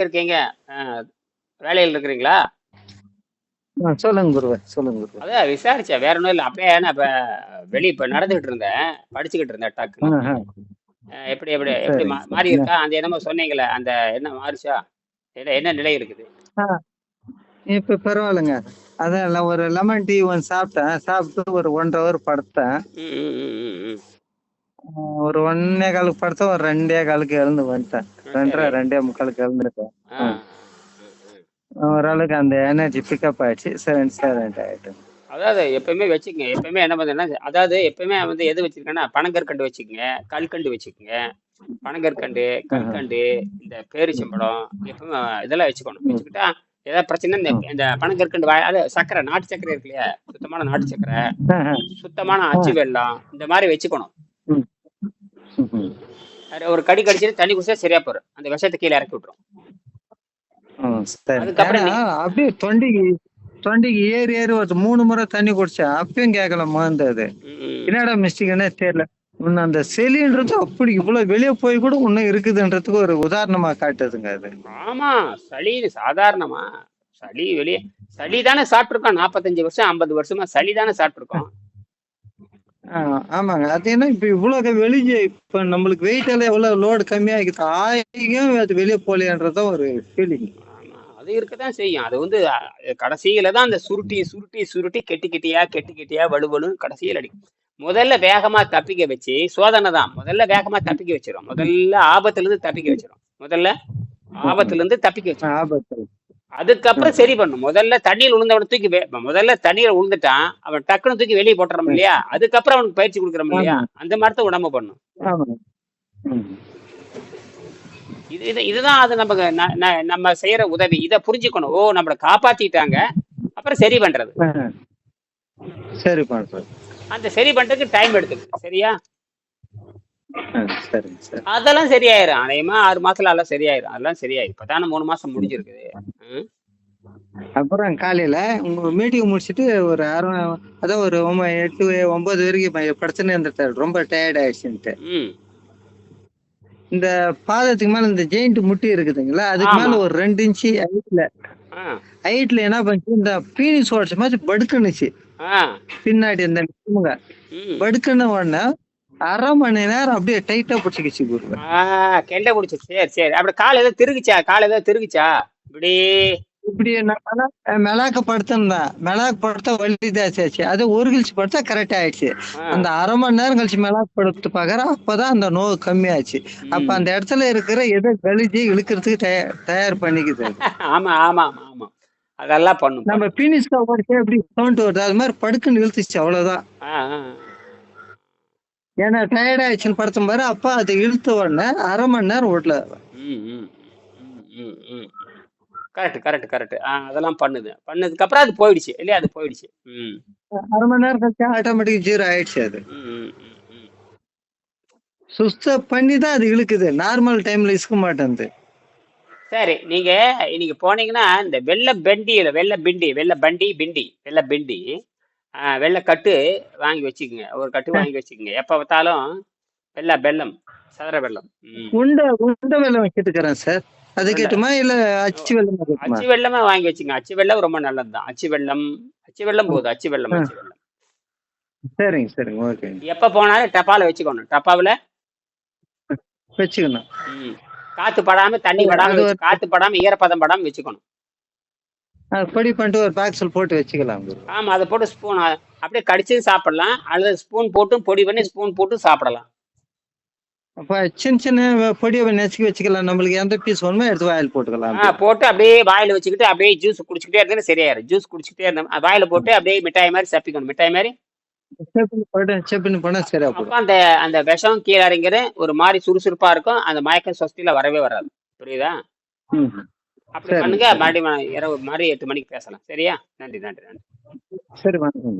இருக்கீங்க? வேலையில் இருக்கிறீங்களா? சொல்லுங்க குருவே சொல்லுங்க குருவே. அதான் விசாரிச்சேன். வேற ஒன்றும் இல்லை. அப்படியே நான் இப்போ வெளியே இப்போ நடந்துகிட்டு இருந்தேன். படிச்சுக்கிட்டு இருந்தேன். ஆ, எப்படி எப்படி எப்படி மாறி இருக்கா? அந்த என்னமோ சொன்னீங்களே அந்த என்ன மாறிச்சா? என்ன என்ன நிலை இருக்குது? இப்ப பரவாயில்லைங்க. அதான் ஒரு லெமன் டீ ஒன்று சாப்பிட்டேன். சாப்பிட்டு ஒரு ஒன்றரை ஹவர் படுத்தேன். ஒரு ஒன்னே காலுக்கு படுத்தேன். ஒரு ரெண்டே காலுக்கு எழுந்து வந்துட்டேன். ரெண்டரை சரி ரெண்டே முக்காலுக்கு எழுந்துருக்கேன் ஆ ம், ம். ஓரளவுக்கு அந்த எனர்ஜி பிக்கப் ஆயிடுச்சு. செவன் செவன் ஆயிட்டு. அதாவது எப்பயுமே வச்சுக்கங்க. எப்பயுமே என்ன பண்ணுன்னா அதாவது எப்பயுமே வந்து எது வச்சிருக்கேன்னா பனங்கற்கண்டு வச்சுக்கோங்க. கல்கண்டு வச்சுக்கோங்க. பனங்கற்கண்டு கற்கண்டு இந்த பேரிச்சம்பழம் எப்பவுமே இதெல்லாம் வச்சுக்கணும். வச்சுக்கிட்டா ஏதாவது பிரச்சனை இந்த இந்த பனங்கற்கண்டு வாய் அது சக்கரை நாட்டு சக்கரை இருக்கு இல்லையா? சுத்தமான நாட்டு சக்கரை சுத்தமான அச்சு வெல்லம் இந்த மாதிரி வச்சுக்கணும். ஒரு கடி கடிச்சிட்டு தண்ணி குடிச்சா சரியா போயிடும் அந்த விஷத்தை கீழே இறக்கி விட்டுரும். அதுக்கப்புறம் அப்படியே தொண்டிக்கு தொண்டிக்கு ஏறி ஏறி ஒரு மூணு முறை தண்ணி குடிச்சேன் அப்பயும் கேட்கல மறந்தது ம், என்னடா மிஸ்டேக்னே தெரியல. இன்னும் அந்த செலின்றது அப்படி இவ்வளவு வெளியே போய் கூட இன்னும் இருக்குதுன்றதுக்கு ஒரு உதாரணமா காட்டுதுங்க அது. ஆமா சளி சாதாரணமா. சளி வெளியே சளி தானே சாப்பிட்டுருக்கோம் நாற்பத்தஞ்சு வருஷம் ஐம்பது வருஷமா சளி தானே சாப்பிட்டுருக்கோம் ஆமாங்க. அது என்ன இப்ப இவ்வளவு வெளியே இப்ப நம்மளுக்கு வெயிட் எல்லாம் எவ்வளவு லோடு கம்மியாகிது ஆகியும் அது வெளியே போலையன்றதும் ஒரு ஃபீலிங் அது இருக்கத்தான் செய்யும். அது வந்து கடைசியில தான் அந்த சுருட்டி சுருட்டி சுருட்டி கெட்டி கெட்டியா கெட்டி கெட்டியா வலுவலுன்னு கடைசியில் அடிக்கும் முதல்ல வேகமா தப்பிக்க வச்சு சோதனை தான். முதல்ல வேகமா தப்பிக்க வச்சிரும். முதல்ல ஆபத்துல இருந்து தப்பிக்க வச்சிரும். முதல்ல ஆபத்துல இருந்து தப்பிக்க வச்சிரும். ஆபத்து. அதுக்கப்புறம் சரி பண்ணும் முதல்ல தண்ணியில் விழுந்தவன தூக்கி முதல்ல தண்ணியில விழுந்துட்டான் அவன் டக்குன்னு தூக்கி வெளியே போட்டுறோம் இல்லையா? அதுக்கப்புறம் அவனுக்கு பயிற்சி கொடுக்குறோம் இல்லையா? அந்த மாதிரி தான் உடம்பு பண்ணும். இது இது இதுதான் அது நமக்கு நம்ம செய்யற உதவி. இதை புரிஞ்சுக்கணும். ஓ நம்மளை காப்பாத்திட்டாங்க. அப்புறம் சரி பண்றது. சரி பண்றேன் அந்த சரி பண்றதுக்கு டைம் எடுத்துக்கு. சரியா? அதெல்லாம் சரியாயிரும். அநேகமா ஆறு மாசத்துல எல்லாம் சரியாயிரும். அதெல்லாம் சரியாயிரும். இப்பதானே மூணு மாசம் முடிஞ்சிருக்குது. அப்புறம் காலையில உங்க மீட்டிங் முடிச்சிட்டு ஒரு அரை அதான் ஒரு எட்டு ஒன்பது வரைக்கும் ப- படுத்துன்னு இருந்துட்டாரு ரொம்ப டயர்ட் ஆயிடுச்சுன்ட்டு. இந்த பாதத்துக்கு மேல இந்த ஜெயிண்ட் முட்டி இருக்குதுங்களா? அதுக்கு. மேல ஒரு ரெண்டு இன்ச்சு ஹைட்ல ஹைட்ல என்ன பண்ணுச்சு? இந்த பீனிஸ் ஓடிச்ச மாதிரி படுக்குனுச்சு பின்னாடி இந்த படுக்குன உடனே அரை மணி நேரம் அப்படியே டைட்டா பிடிச்சிக்கிச்சு குருவை. ஆ கெண்ட பிடிச்சி. சரி சரி. அப்படி கால் ஏதோ திருகுச்சா? கால் ஏதோ திருகுச்சா? இப்படி. இப்படி மெலாக்க படுத்திருந்தேன் மெலாக்கு படுத்தா வலி தாச்சாச்சு அது ஒரு கழிச்சு படுத்தா கரெக்ட் ஆயிடுச்சு. அந்த அரை மணி நேரம் கழிச்சு மெலாக்கு படுத்து பாக்குறேன் அப்பதான் அந்த நோவு கம்மியாச்சு. அப்ப. அந்த இடத்துல இருக்கிற எதை கழிச்சு இழுக்கிறதுக்கு தயா- தயார் பண்ணிக்குது. ஆமா ஆமா ஆமா அதெல்லாம் பண்ணும் நம்ம ஓடிச்சு எப்படி சவுண்ட் வருது அது மாதிரி படுக்குன்னு இழுத்துச்சு அவ்வளவுதான். ஏன்னா டயர்ட் ஆயிடுச்சுன்னு படுத்தும் பாரு அப்ப அது இழுத்த உடனே அரை மணி நேரம் ஓட்டல. கரெக்ட் கரெக்ட் கரெக்ட் ஆ அதெல்லாம் பண்ணுது. பண்ணதுக்கு அப்புறம் அது போயிடுச்சு இல்லையா? அது போயிடுச்சு. அரை மணி நேரம் கழிச்சு ஆட்டோமேட்டிக் ஜீரோ ஆயிடுச்சு அது. சுஸ்த பண்ணி தான் அது இழுக்குது. நார்மல் டைம்ல இசுக்க மாட்டேங்குது சரி நீங்க இன்னைக்கு போனீங்கன்னா இந்த வெள்ளை பெண்டியில வெள்ளை பிண்டி வெள்ளை பண்டி பிண்டி வெள்ளை பிண்டி வெள்ளை கட்டு வாங்கி வச்சுக்கோங்க. ஒரு கட்டு வாங்கி வச்சுக்கோங்க. எப்ப பார்த்தாலும் வெள்ளை வெல்லம் சதுர வெல்லம் ம். உண்டை உண்டை வெள்ளம் வச்சுட்டுக்கிறேன் சார். அது கேட்டுமா இல்ல அச்சு வெள்ளம் அச்சு வெள்ளமே வாங்கி வச்சுங்க அச்சு வெல்லம் ரொம்ப நல்லது தான் அச்சு வெல்லம் அச்சு வெல்லம் போதும். அச்சு வெல்லம் அச்சு வெல்லம் சரிங்க சரிங்க. ஓகேங்க எப்ப போனாலும் டப்பால வச்சுக்கணும். டப்பாவில்? வச்சுக்கணும். காத்து படாம தண்ணி படாம காத்து படாம ஈரப்பதம் படாம வச்சுக்கணும். பொடி பண்ணிட்டு ஒரு பாக்ஸில் போட்டு வச்சுக்கலாம் குரு. ஆமா அதை போட்டு ஸ்பூன் அப்படியே கடிச்சு சாப்பிடலாம். அல்லது ஸ்பூன் போட்டும் பொடி பண்ணி ஸ்பூன் போட்டு சாப்பிடலாம். அப்ப சின்ன சின்ன பொடியை நெச்சுக்கி வச்சுக்கலாம். நம்மளுக்கு எந்த பீஸ் வேணுமோ எடுத்து வாயில் போட்டுக்கலாம். போட்டு அப்படியே வாயில வச்சுக்கிட்டு அப்படியே ஜூஸ் குடிச்சுக்கிட்டே இருந்தாலும் சரியாயிரும். ஜூஸ் குடிச்சுக்கிட்டே இருந்தோம் வாயில போட்டு அப்படியே மிட்டாய் மாதிரி சப்பிக்கணும். மிட்டாய் மாதிரி? போட்டு அந்த அந்த விஷம் கீழே இறங்கிற ஒரு மாதிரி சுறுசுறுப்பா இருக்கும். அந்த மயக்கம் சொஸ்தில வரவே வராது. புரியுதா. அப்படி பண்ணுங்க. மறுபடியும் இரவு மாதிரி எட்டு மணிக்கு பேசலாம். சரியா? நன்றி நன்றி நன்றி. சரி வணக்கம்.